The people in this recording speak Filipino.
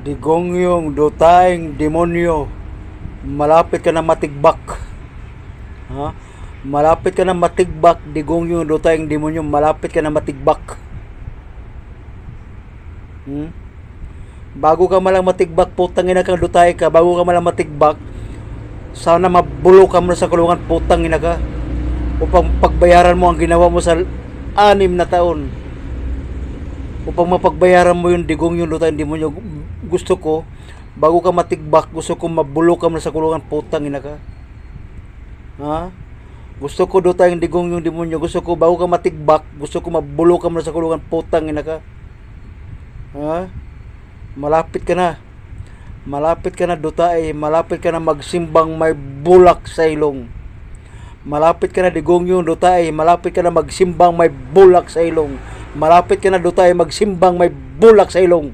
Digongyong dutaing demonyo, malapit ka na matigbak. Ha? Malapit ka na matigbak, digongyong dutaing demonyo, malapit ka na matigbak. Hmm? Bago ka malang matigbak, putang ina kang dutay ka, bago ka malang matigbak, sana mabulo ka mo sa kulungan, putang ina ka. Upang pagbayaran mo ang ginawa mo sa anim na taon upang mapagbayaran mo yung digong yung lutain demonyo gusto ko bago ka matigbak gusto ko mabulo ka mo sa kulungan putang ina ka. Ha? Gusto ko duta yung digong yung demonyo gusto ko bago ka matigbak gusto ko mabulo ka mo sa kulungan putang ina ka. Ha? Malapit ka na. Malapit ka na duta eh. Malapit ka na magsimbang may bulak sa ilong. Malapit ka na digong yung duta eh. Malapit ka na magsimbang may bulak sa ilong malapit ka na duta eh magsimbang may bulak sa ilong